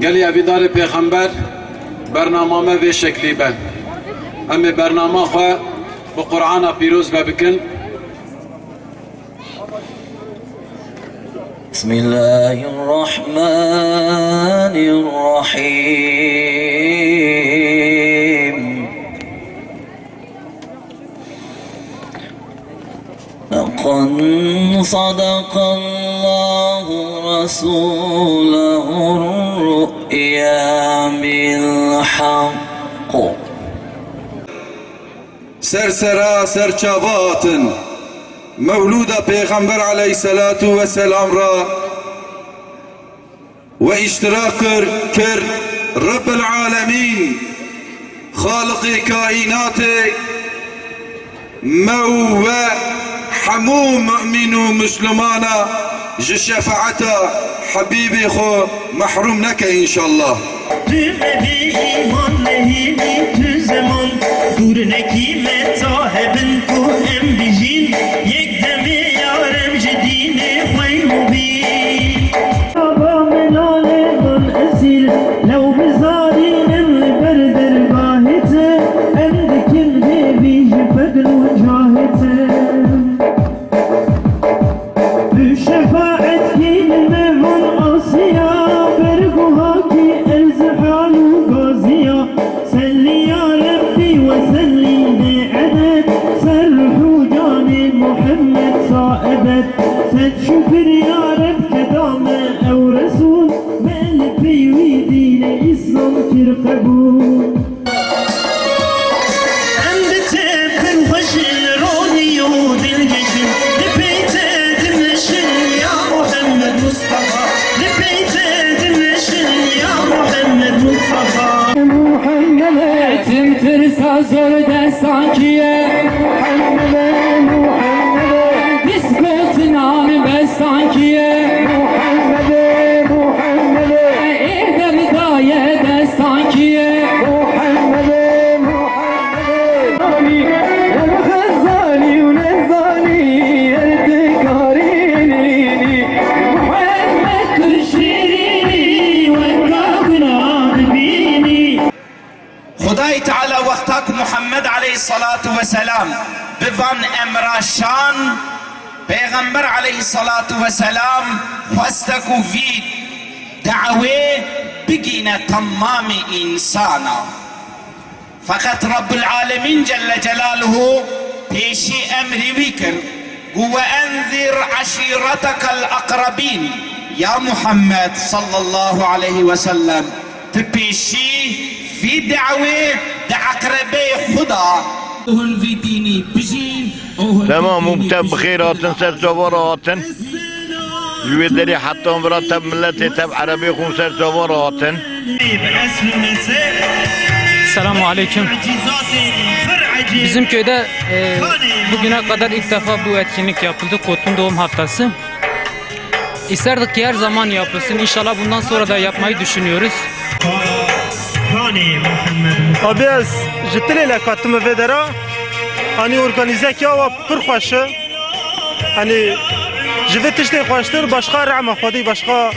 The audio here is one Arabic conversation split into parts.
گلی ابیدار پیغمبر برنامه به شکلی بن امی برنامه خواه به قرآن پیروز ببکن بسم الله الرحمن الرحيم لقد صدق الله رسوله الرؤيا بالحق سرسرا سرچاواتن مولود پیغمبر علیه الصلاة و سلام را و اشتراک کر رب العالمین خالق کائنات مو و حمو مؤمن مسلمانا ج شفاعتا حبیبی خو محروم نکه انشالله Tümedi iman Tüm tırsa zor sankiye محمد محمد Biskotin ami ben sankiye که محمد علیه الصلاة و سلام بوان امراشان پیغمبر علیه الصلاة و سلام خواستکو وید دعوه بگینه تمام انسانا فقط رب العالمين جل جلاله أمري ويكر قوة أنذر عشيرتك الأقربين يا محمد صلى الله عليه وسلم تبيشي في دعوة دعقربي خدا هن في ديني بجين تمام مكتب بخيراتن سرسواراتن جويدري حتى مرتب ملتي تب عربي خون سرسواراتن أسل مساء Selamun Aleyküm. Bizim köyde e, bugüne kadar ilk defa bu etkinlik yapıldı. Kotun doğum haftası. İsterdik ki her zaman yapılsın. İnşallah bundan sonra da yapmayı düşünüyoruz. Anî Muhammed. Abi ez ji tilê lekatime vê dera anî organizekî awa pir xweş e. Anî ji vê tiştê xweştir başqa rehma xwedî başqa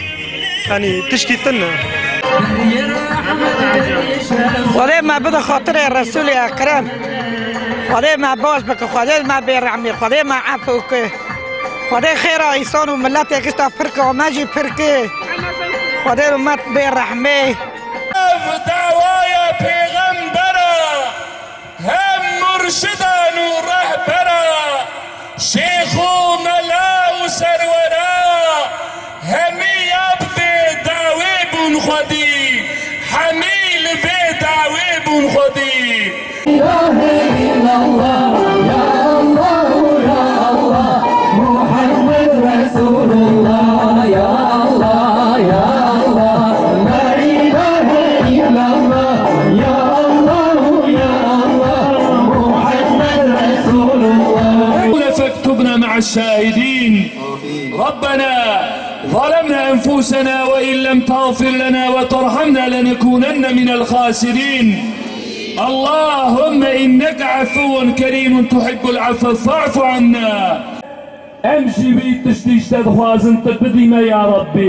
anî tiştî tin e. خدای ما به خاطر رسول اکرم خدای ما باز بکه خدای ما بیرحمی خدای ما عفو که خدای خیر ایسان و ملت یکستا پرکه آمجی پرکه خدای امت بیرحمی Capital! الشاهدين ربنا ظلمنا أنفسنا وإن لم تغفر لنا وترحمنا لنكونن من الخاسرين. اللهم إنك عفو كريم تحب العفو فاعف عنا. أمشي بيت تشتيش تدخوازن تبدي ما يا ربي.